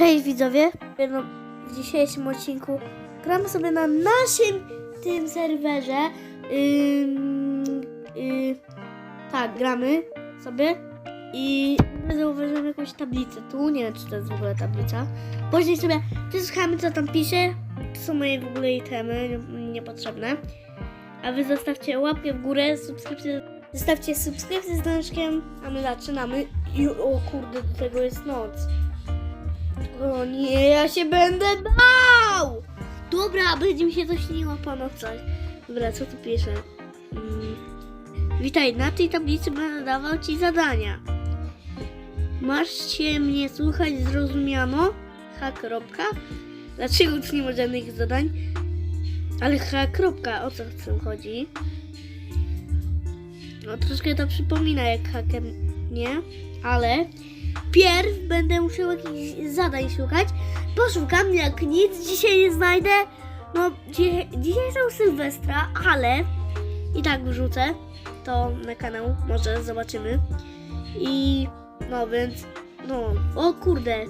Cześć widzowie, w dzisiejszym odcinku gramy sobie na naszym tym serwerze. Ym, y, tak, gramy sobie i zauważyłem jakąś tablicę tu, nie wiem czy to jest w ogóle tablica. Później sobie przesłuchamy co tam pisze, to są moje w ogóle itemy nie- niepotrzebne. A wy zostawcie łapkę w górę, subskrypcję, zostawcie subskrypcję z dzwoneczkiem, a my zaczynamy. I o kurde, do tego jest noc. O nie, ja się będę bał! Dobra, będzie mi się to śniło po nocach. Dobra, co tu pisze? Mm. Witaj, na tej tablicy będę dawał ci zadania. Masz się mnie słuchać, zrozumiano? H. Kropka. Dlaczego tu nie ma żadnych zadań? Ale H. Kropka, o co w tym chodzi? No troszkę to przypomina jak haker, nie? Ale Pierw będę musiał jakichś zadań szukać. Poszukam, jak nic dzisiaj nie znajdę. No, dzi- dzisiaj są Sylwestra, ale i tak wrzucę to na kanał, może zobaczymy. I no więc, no, o kurde,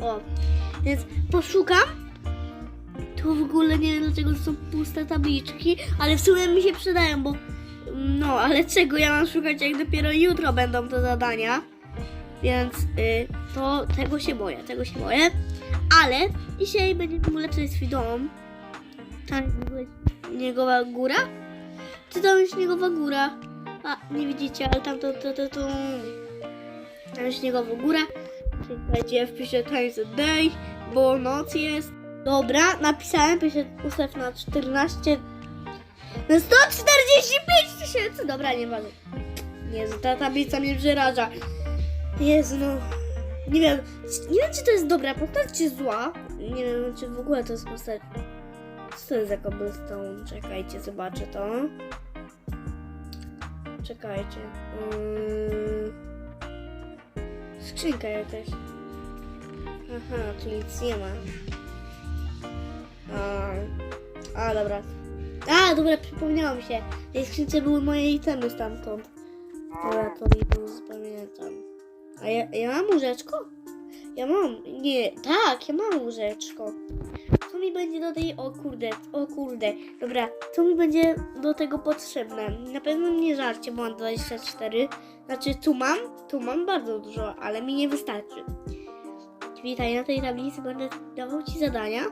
o, więc poszukam. Tu w ogóle nie wiem dlaczego to są puste tabliczki, ale w sumie mi się przydają, bo no, ale czego ja mam szukać, jak dopiero jutro będą te zadania. Więc y, to tego się boję, tego się boję. Ale dzisiaj będzie ogóle przez swój dom. Tam jest śniegowa góra? Czy tam jest śniegowa góra? A, nie widzicie, ale tam to, to, to, to tam jest śniegowa góra. Czekajcie, wpiszę times a day, bo noc jest. Dobra, napisałem, piszę ustaw na 14 na 145 tysięcy. Dobra, nie ważne. Jezu, ta tablica mnie przeraża. Jezu, no. Nie wiem, nie wiem, czy to jest dobra postać, czy zła. Nie wiem, czy w ogóle to jest postać. Co to jest za cobblestone? Czekajcie, zobaczę to. Czekajcie. Yy... Skrzynka jakaś. Aha, tu nic nie ma. A, a dobra. A, dobra, przypomniało mi się. W tej skrzynce były moje itemy stamtąd. Dobra, to mi zapamiętam. A ja, ja mam łóżeczko? Ja mam. Nie, tak, ja mam łóżeczko. Co mi będzie do tej. O kurde, o kurde. Dobra, co mi będzie do tego potrzebne? Na pewno nie żarcie, bo mam 24. Znaczy, tu mam, tu mam bardzo dużo, ale mi nie wystarczy. Witaj, na tej tablicy będę dawał ci zadania.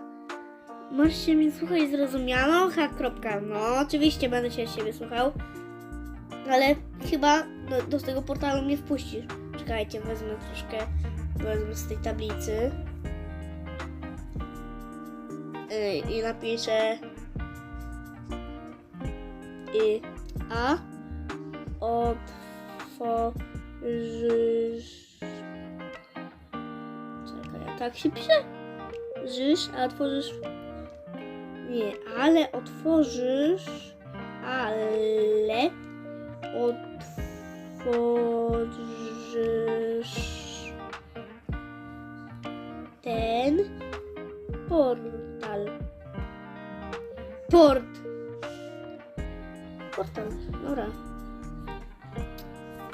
Masz się mi słuchać zrozumiano? Ha, kropka. No, oczywiście będę się siebie słuchał. Ale chyba do, do tego portalu mnie wpuścisz. Czekajcie, wezmę troszkę, wezmę z tej tablicy. I napiszę i a otworzysz czekaj, tak się pisze? Żysz, a otworzysz nie, ale otworzysz ale otworzysz ten portal. Port. Portal, dobra.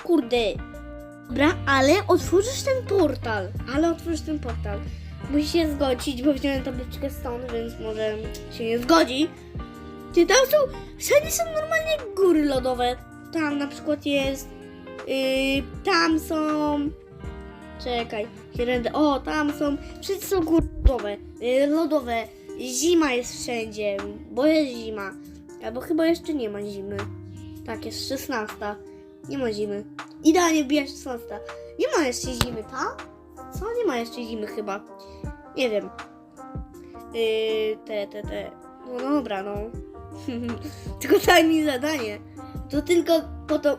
Kurde. Dobra, ale otworzysz ten portal. Ale otworzysz ten portal. Musi się zgodzić, bo wziąłem tabliczkę stąd, więc może się nie zgodzi. Ty tam są, wszędzie są normalnie góry lodowe. Tam na przykład jest, yy, tam są, czekaj, Hirende, o tam są, wszędzie są góry lodowe, yy, lodowe. Zima jest wszędzie, bo jest zima. Albo chyba jeszcze nie ma zimy. Tak, jest 16. Nie ma zimy. Idealnie bierz 16. Nie ma jeszcze zimy, ta? Co? Nie ma jeszcze zimy chyba. Nie wiem. Yy, te, te, te. No dobra, no. tylko daj mi zadanie. To tylko po to,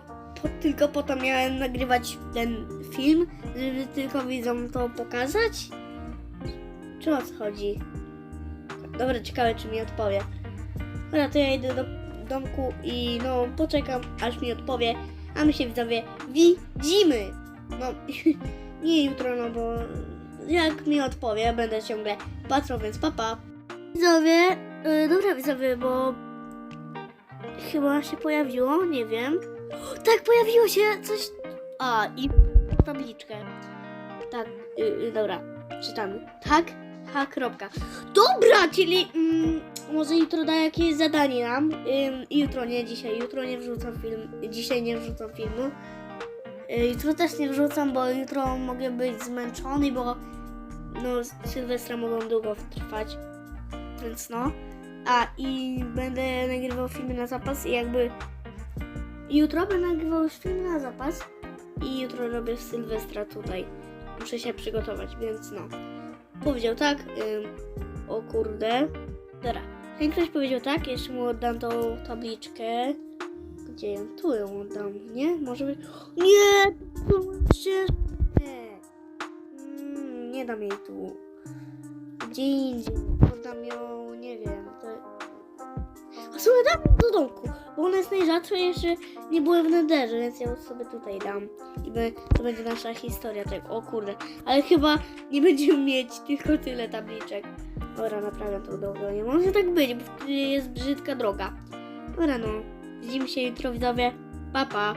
tylko po to miałem nagrywać ten film, żeby tylko widzom to pokazać? Czy o co chodzi? Dobra, ciekawe czy mi odpowie. Dobra, to ja idę do domku i no poczekam aż mi odpowie, a my się widzowie widzimy. No, nie jutro, no bo jak mi odpowie, będę ciągle patrzył, więc papa. Widzowie, yy, dobra widzowie, bo chyba się pojawiło, nie wiem. Tak, pojawiło się coś. A, i tabliczkę. Tak, yy, yy, dobra. czytamy. Tak, ha, kropka. Dobra, czyli mm, może jutro da jakieś zadanie nam. Ym, jutro nie, dzisiaj. Jutro nie wrzucam film. Dzisiaj nie wrzucam filmu. Y, jutro też nie wrzucam, bo jutro mogę być zmęczony, bo no Sylwestra mogą długo trwać. Więc no. A i będę nagrywał filmy na zapas i jakby jutro będę nagrywał filmy na zapas i jutro robię Sylwestra tutaj. Muszę się przygotować, więc no. Powiedział tak. Ym, o kurde. Dobra. Jak ktoś powiedział tak, jeszcze mu oddam tą tabliczkę. Gdzie ją? Tu ją oddam, nie? Może być... Nie! Nie. Mm, nie dam jej tu. Gdzie indziej. Oddam ją, nie wiem. To... A sobie dam do domku, bo ona jest najrzadsza jeszcze nie byłem w nederze, więc ją sobie tutaj dam. I be, to będzie nasza historia tego. O kurde. Ale chyba nie będziemy mieć tylko tyle tabliczek. Dobra, naprawiam tą drogę. Nie może tak być, bo jest brzydka droga. Dobra, no. Widzimy się jutro, widzowie. Pa, pa.